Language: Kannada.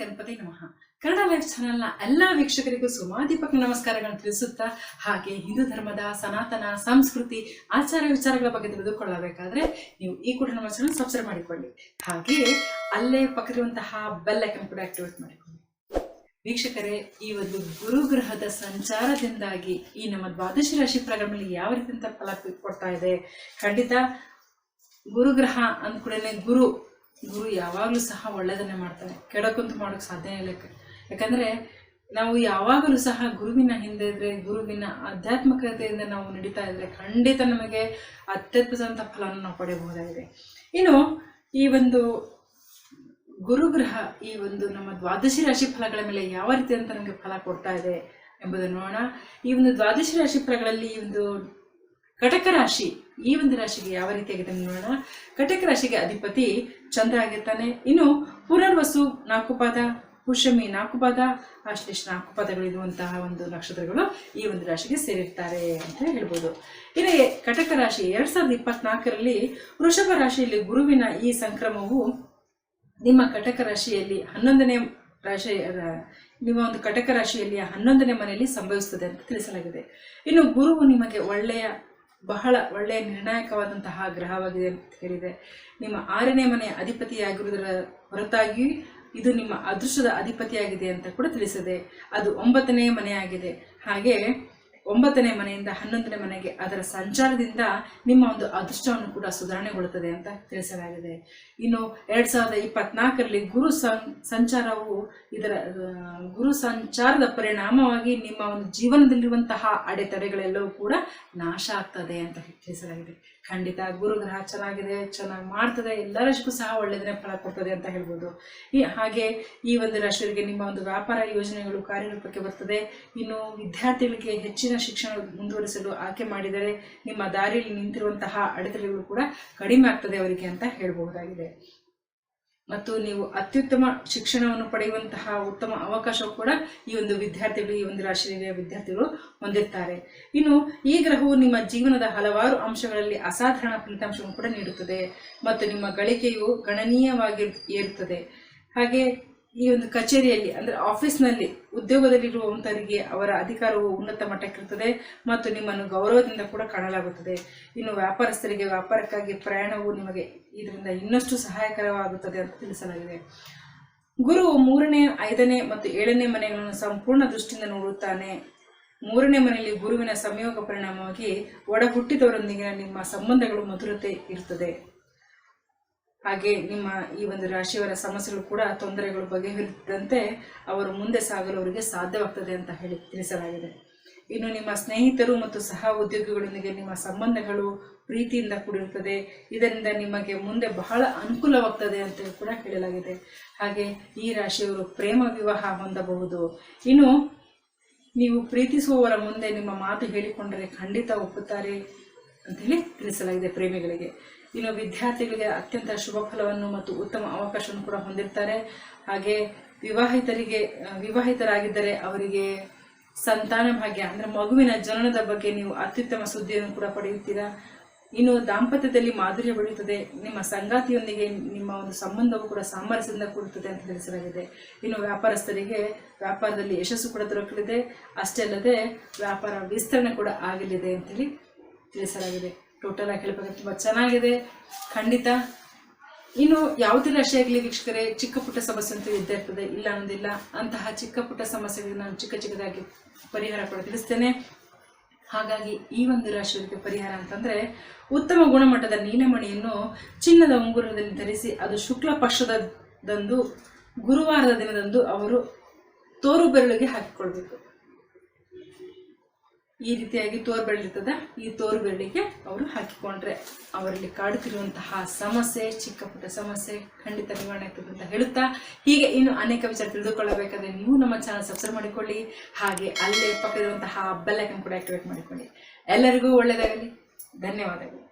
ಗಣಪತಿ ನಮಃ. ಕನ್ನಡ ಲೈಫ್ ಚಾನೆಲ್ನ ಎಲ್ಲ ವೀಕ್ಷಕರಿಗೂ ಸುಮಾದೀಪಕ ನಮಸ್ಕಾರಗಳನ್ನು ತಿಳಿಸುತ್ತಾ, ಹಾಗೆ ಹಿಂದೂ ಧರ್ಮದ ಸನಾತನ, ಸಂಸ್ಕೃತಿ, ಆಚಾರ ವಿಚಾರಗಳ ಬಗ್ಗೆ ತಿಳಿದುಕೊಳ್ಳಬೇಕಾದ್ರೆ ನೀವು ಈ ಕೂಡ ನಮ್ಮ ಚಾನಲ್ ಸಬ್ಸ್ಕ್ರೈಬ್ ಮಾಡಿಕೊಳ್ಳಿ. ಹಾಗೆ ಅಲ್ಲೇ ಪಕ್ಕದಿರುವಂತಹ ಬೆಲ್ ಐಕನ್ ಕೂಡ ಆಕ್ಟಿವೇಟ್ ಮಾಡಿಕೊಳ್ಳಿ. ವೀಕ್ಷಕರೇ, ಈ ಒಂದು ಗುರುಗ್ರಹದ ಸಂಚಾರದಿಂದಾಗಿ ಈ ನಮ್ಮ ದ್ವಾದಶಿ ರಾಶಿ ಮೇಲೆ ಯಾವ ರೀತಿಯಂತ ಫಲ ಕೊಡ್ತಾ ಇದೆ? ಖಂಡಿತ ಗುರುಗ್ರಹ ಅಂದ ಕೂಡಲೇ ಗುರು ಗುರು ಯಾವಾಗಲೂ ಸಹ ಒಳ್ಳೆಯದನ್ನೇ ಮಾಡ್ತಾರೆ. ಕೆಡಕ್ಕಂತೂ ಮಾಡೋಕ್ಕೆ ಸಾಧ್ಯ ಇಲ್ಲ ಯಾಕಂದರೆ ನಾವು ಯಾವಾಗಲೂ ಸಹ ಗುರುವಿನ ಹಿಂದೆ ಇದ್ದರೆ ಗುರುವಿನ ಆಧ್ಯಾತ್ಮಿಕತೆಯಿಂದ ನಾವು ನಡೀತಾ ಇದ್ದರೆ ಖಂಡಿತ ನಮಗೆ ಅತ್ಯದ್ಭುತವಂಥ ಫಲವನ್ನು ನಾವು ಪಡೆಯಬಹುದಾಗಿದೆ. ಇನ್ನು ಈ ಒಂದು ಗುರುಗ್ರಹ, ಈ ಒಂದು ನಮ್ಮ ದ್ವಾದಶಿ ರಾಶಿ ಫಲಗಳ ಮೇಲೆ ಯಾವ ರೀತಿ ಅಂತ ನಮಗೆ ಫಲ ಕೊಡ್ತಾ ಇದೆ ಎಂಬುದನ್ನು ನೋಡೋಣ. ಈ ಒಂದು ದ್ವಾದಶಿ ರಾಶಿ ಫಲಗಳಲ್ಲಿ ಈ ಒಂದು ಕಟಕ ರಾಶಿ, ಈ ಒಂದು ರಾಶಿಗೆ ಯಾವ ರೀತಿಯಾಗಿದೆ ಅಂತ ನೋಡೋಣ. ಕಟಕ ರಾಶಿಗೆ ಅಧಿಪತಿ ಚಂದ್ರ ಆಗಿರ್ತಾನೆ. ಇನ್ನು ಪುನರ್ವಸು ನಾಲ್ಕು ಪಾದ ಪುಷಮಿ ನಾಲ್ಕು ಪಾದ ಆಶ್ಲೇಷ ನಾಲ್ಕು ಪಾದಗಳು ಇರುವಂತಹ ಒಂದು ನಕ್ಷತ್ರಗಳು ಈ ಒಂದು ರಾಶಿಗೆ ಸೇರಿರ್ತಾರೆ ಅಂತ ಹೇಳ್ಬೋದು. ಇನ್ನು ಕಟಕ ರಾಶಿ ಎರಡ್ ಸಾವಿರದ ಇಪ್ಪತ್ನಾಲ್ಕರಲ್ಲಿ ವೃಷಭ ರಾಶಿಯಲ್ಲಿ ಗುರುವಿನ ಈ ಸಂಕ್ರಮವು ನಿಮ್ಮ ಕಟಕ ರಾಶಿಯಲ್ಲಿ ಹನ್ನೊಂದನೇ ರಾಶಿ ನಿಮ್ಮ ಒಂದು ಕಟಕ ರಾಶಿಯಲ್ಲಿ ಹನ್ನೊಂದನೇ ಮನೆಯಲ್ಲಿ ಸಂಭವಿಸುತ್ತದೆ ಅಂತ ತಿಳಿಸಲಾಗಿದೆ. ಇನ್ನು ಗುರುವು ನಿಮಗೆ ಒಳ್ಳೆಯ ಬಹಳ ಒಳ್ಳೆಯ ನಿರ್ಣಾಯಕವಾದಂತಹ ಗ್ರಹವಾಗಿದೆ ಅಂತ ಹೇಳಿದೆ. ನಿಮ್ಮ ಆರನೇ ಮನೆಯ ಅಧಿಪತಿಯಾಗಿರುವುದರ ಹೊರತಾಗಿ ಇದು ನಿಮ್ಮ ಅದೃಷ್ಟದ ಅಧಿಪತಿಯಾಗಿದೆ ಅಂತ ಕೂಡ ತಿಳಿಸಿದೆ. ಅದು ಒಂಬತ್ತನೇ ಮನೆಯಾಗಿದೆ. ಹಾಗೆ ಒಂಬತ್ತನೇ ಮನೆಯಿಂದ ಹನ್ನೊಂದನೇ ಮನೆಗೆ ಅದರ ಸಂಚಾರದಿಂದ ನಿಮ್ಮ ಒಂದು ಅದೃಷ್ಟವನ್ನು ಕೂಡ ಸುಧಾರಣೆಗೊಳ್ಳುತ್ತದೆ ಅಂತ ತಿಳಿಸಲಾಗಿದೆ. ಇನ್ನು ಎರಡ್ ಸಾವಿರದ ಇಪ್ಪತ್ನಾಲ್ಕರಲ್ಲಿ ಗುರು ಸಂಚಾರವು ಇದರ ಗುರು ಸಂಚಾರದ ಪರಿಣಾಮವಾಗಿ ನಿಮ್ಮ ಒಂದು ಜೀವನದಲ್ಲಿರುವಂತಹ ಅಡೆತಡೆಗಳೆಲ್ಲವೂ ಕೂಡ ನಾಶ ಆಗ್ತದೆ ಅಂತ ತಿಳಿಸಲಾಗಿದೆ. ಖಂಡಿತ ಗುರುಗ್ರಹ ಚೆನ್ನಾಗಿದೆ, ಚೆನ್ನಾಗಿ ಮಾಡ್ತದೆ ಎಲ್ಲರಷ್ಟು ಸಹ ಒಳ್ಳೆಯದನ್ನೇ ಫಲ ಕೊಡ್ತದೆ ಅಂತ ಹೇಳ್ಬೋದು. ಈ ಹಾಗೆ ಈ ಒಂದು ರಾಶಿಯವರಿಗೆ ನಿಮ್ಮ ಒಂದು ವ್ಯಾಪಾರ ಯೋಜನೆಗಳು ಕಾರ್ಯರೂಪಕ್ಕೆ ಬರ್ತದೆ. ಇನ್ನು ವಿದ್ಯಾರ್ಥಿಗಳಿಗೆ ಹೆಚ್ಚಿನ ಶಿಕ್ಷಣ ಮುಂದುವರಿಸಲು ಆಯ್ಕೆ ಮಾಡಿದರೆ ನಿಮ್ಮ ದಾರಿಯಲ್ಲಿ ನಿಂತಿರುವಂತಹ ಅಡೆತಡೆಗಳು ಕೂಡ ಕಡಿಮೆ ಆಗ್ತದೆ ಅವರಿಗೆ ಅಂತ ಹೇಳಬಹುದಾಗಿದೆ. ಮತ್ತು ನೀವು ಅತ್ಯುತ್ತಮ ಶಿಕ್ಷಣವನ್ನು ಪಡೆಯುವಂತಹ ಉತ್ತಮ ಅವಕಾಶವು ಕೂಡ ಈ ಒಂದು ವಿದ್ಯಾರ್ಥಿಗಳು, ಈ ಒಂದು ರಾಶಿಯ ವಿದ್ಯಾರ್ಥಿಗಳು ಹೊಂದಿರ್ತಾರೆ. ಇನ್ನು ಈ ಗ್ರಹವು ನಿಮ್ಮ ಜೀವನದ ಹಲವಾರು ಅಂಶಗಳಲ್ಲಿ ಅಸಾಧಾರಣ ಫಲಿತಾಂಶವನ್ನು ಕೂಡ ನೀಡುತ್ತದೆ ಮತ್ತು ನಿಮ್ಮ ಗಳಿಕೆಯು ಗಣನೀಯವಾಗಿ ಏರುತ್ತದೆ. ಹಾಗೆ ಈ ಒಂದು ಕಚೇರಿಯಲ್ಲಿ, ಅಂದ್ರೆ ಆಫೀಸ್ನಲ್ಲಿ ಉದ್ಯೋಗದಲ್ಲಿರುವಂಥವರಿಗೆ ಅವರ ಅಧಿಕಾರವು ಉನ್ನತ ಮಟ್ಟಕ್ಕಿರುತ್ತದೆ ಮತ್ತು ನಿಮ್ಮನ್ನು ಗೌರವದಿಂದ ಕೂಡ ಕಾಣಲಾಗುತ್ತದೆ. ಇನ್ನು ವ್ಯಾಪಾರಸ್ಥರಿಗೆ ವ್ಯಾಪಾರಕ್ಕಾಗಿ ಪ್ರಯಾಣವು ನಿಮಗೆ ಇದರಿಂದ ಇನ್ನಷ್ಟು ಸಹಾಯಕರವಾಗುತ್ತದೆ ಅಂತ ತಿಳಿಸಲಾಗಿದೆ. ಗುರು ಮೂರನೇ, ಐದನೇ ಮತ್ತು ಏಳನೇ ಮನೆಗಳನ್ನು ಸಂಪೂರ್ಣ ದೃಷ್ಟಿಯಿಂದ ನೋಡುತ್ತಾನೆ. ಮೂರನೇ ಮನೆಯಲ್ಲಿ ಗುರುವಿನ ಸಂಯೋಗ ಪರಿಣಾಮವಾಗಿ ಒಡಹುಟ್ಟಿದವರೊಂದಿಗಿನ ನಿಮ್ಮ ಸಂಬಂಧಗಳು ಮಧುರತೆ ಇರುತ್ತದೆ. ಹಾಗೆ ನಿಮ್ಮ ಈ ಒಂದು ರಾಶಿಯವರ ಸಮಸ್ಯೆಗಳು ಕೂಡ ತೊಂದರೆಗಳು ಬಗೆಹರಿದಂತೆ ಅವರು ಮುಂದೆ ಸಾಗಲು ಅವರಿಗೆ ಸಾಧ್ಯವಾಗ್ತದೆ ಅಂತ ಹೇಳಿ ತಿಳಿಸಲಾಗಿದೆ. ಇನ್ನು ನಿಮ್ಮ ಸ್ನೇಹಿತರು ಮತ್ತು ಸಹ ಉದ್ಯೋಗಿಗಳೊಂದಿಗೆ ನಿಮ್ಮ ಸಂಬಂಧಗಳು ಪ್ರೀತಿಯಿಂದ ಕೂಡಿರುತ್ತದೆ. ಇದರಿಂದ ನಿಮಗೆ ಮುಂದೆ ಬಹಳ ಅನುಕೂಲವಾಗ್ತದೆ ಅಂತ ಕೂಡ ಹೇಳಲಾಗಿದೆ. ಹಾಗೆ ಈ ರಾಶಿಯವರು ಪ್ರೇಮ ವಿವಾಹ ಹೊಂದಬಹುದು. ಇನ್ನು ನೀವು ಪ್ರೀತಿಸುವವರ ಮುಂದೆ ನಿಮ್ಮ ಮಾತು ಹೇಳಿಕೊಂಡರೆ ಖಂಡಿತ ಒಪ್ಪುತ್ತಾರೆ. ಅಂತೇಳಿ ತಿಳಿಸಲಾಗಿದೆ ಪ್ರೇಮಿಗಳಿಗೆ. ಇನ್ನು ವಿದ್ಯಾರ್ಥಿಗಳಿಗೆ ಅತ್ಯಂತ ಶುಭ ಫಲವನ್ನು ಮತ್ತು ಉತ್ತಮ ಅವಕಾಶವನ್ನು ಕೂಡ ಹೊಂದಿರ್ತಾರೆ. ಹಾಗೆ ವಿವಾಹಿತರಿಗೆ, ವಿವಾಹಿತರಾಗಿದ್ದರೆ ಅವರಿಗೆ ಸಂತಾನ ಭಾಗ್ಯ, ಅಂದ್ರೆ ಮಗುವಿನ ಜನನದ ಬಗ್ಗೆ ನೀವು ಅತ್ಯುತ್ತಮ ಸುದ್ದಿಯನ್ನು ಕೂಡ ಪಡೆಯುತ್ತೀರಾ? ಇನ್ನು ದಾಂಪತ್ಯದಲ್ಲಿ ಮಾಧುರ್ಯ ಬೆಳೆಯುತ್ತದೆ. ನಿಮ್ಮ ಸಂಗಾತಿಯೊಂದಿಗೆ ನಿಮ್ಮ ಒಂದು ಸಂಬಂಧವು ಕೂಡ ಸಾಮರಸ್ಯದಿಂದ ಕೂಡುತ್ತದೆ ಅಂತ ತಿಳಿಸಲಾಗಿದೆ. ಇನ್ನು ವ್ಯಾಪಾರಸ್ಥರಿಗೆ ವ್ಯಾಪಾರದಲ್ಲಿ ಯಶಸ್ಸು ಕೂಡ ದೊರಕಲಿದೆ. ಅಷ್ಟೇ ಅಲ್ಲದೆ ವ್ಯಾಪಾರ ವಿಸ್ತರಣೆ ಕೂಡ ಆಗಲಿದೆ ಅಂತೇಳಿ ತಿಳಿಸಲಾಗಿದೆ ಟೋಟಲ್ ಆಗಿ ಹೇಳಬೇಕು ತುಂಬ ಚೆನ್ನಾಗಿದೆ. ಖಂಡಿತ. ಇನ್ನು ಯಾವುದೇ ರಾಶಿ ಆಗಲಿ ವೀಕ್ಷಕರೇ, ಚಿಕ್ಕ ಪುಟ್ಟ ಸಮಸ್ಯೆ ಅಂತೂ ಇದ್ದೇ ಇರ್ತದೆ. ಇಲ್ಲ ಅನ್ನೋದಿಲ್ಲ ಅಂತಹ ಚಿಕ್ಕ ಪುಟ್ಟ ಸಮಸ್ಯೆಗಳು ನಾನು ಚಿಕ್ಕ ಚಿಕ್ಕದಾಗಿ ಪರಿಹಾರ ಕೂಡ ತಿಳಿಸ್ತೇನೆ. ಹಾಗಾಗಿ ಈ ಒಂದು ರಾಶಿಯವರಿಗೆ ಪರಿಹಾರ ಅಂತಂದ್ರೆ ಉತ್ತಮ ಗುಣಮಟ್ಟದ ನೀಲಮಣಿಯನ್ನು ಚಿನ್ನದ ಉಂಗುರದಲ್ಲಿ ಧರಿಸಿ ಅದು ಶುಕ್ಲ ಪಕ್ಷದಂದು ಗುರುವಾರದ ದಿನದಂದು ಅವರು ತೋರು ಬೆರಳಿಗೆ ಹಾಕಿಕೊಳ್ಬೇಕು. ಈ ರೀತಿಯಾಗಿ ತೋರು ಬೆರಳಿರ್ತದ ಈ ತೋರು ಬೆರಳಿಗೆ ಅವರು ಹಾಕಿಕೊಂಡ್ರೆ ಅವರಲ್ಲಿ ಕಾಡುತ್ತಿರುವಂತಹ ಸಮಸ್ಯೆ, ಚಿಕ್ಕ ಪುಟ್ಟ ಸಮಸ್ಯೆ ಖಂಡಿತ ನಿವಾರಣೆ ಆಗ್ತದೆ ಅಂತ ಹೇಳುತ್ತಾ, ಹೀಗೆ ಇನ್ನು ಅನೇಕ ವಿಚಾರ ತಿಳಿದುಕೊಳ್ಳಬೇಕಾದ್ರೆ ನೀವು ನಮ್ಮ ಚಾನಲ್ ಸಬ್ಸ್ಕ್ರೈಬ್ ಮಾಡಿಕೊಳ್ಳಿ, ಹಾಗೆ ಅಲ್ಲೇ ಪಕ್ಕದಿರುವಂತಹ ಬೆಲ್ ಐಕನ್ ಕೂಡ ಆಕ್ಟಿವೇಟ್ ಮಾಡಿಕೊಳ್ಳಿ. ಎಲ್ಲರಿಗೂ ಒಳ್ಳೆಯದಾಗಲಿ. ಧನ್ಯವಾದಗಳು.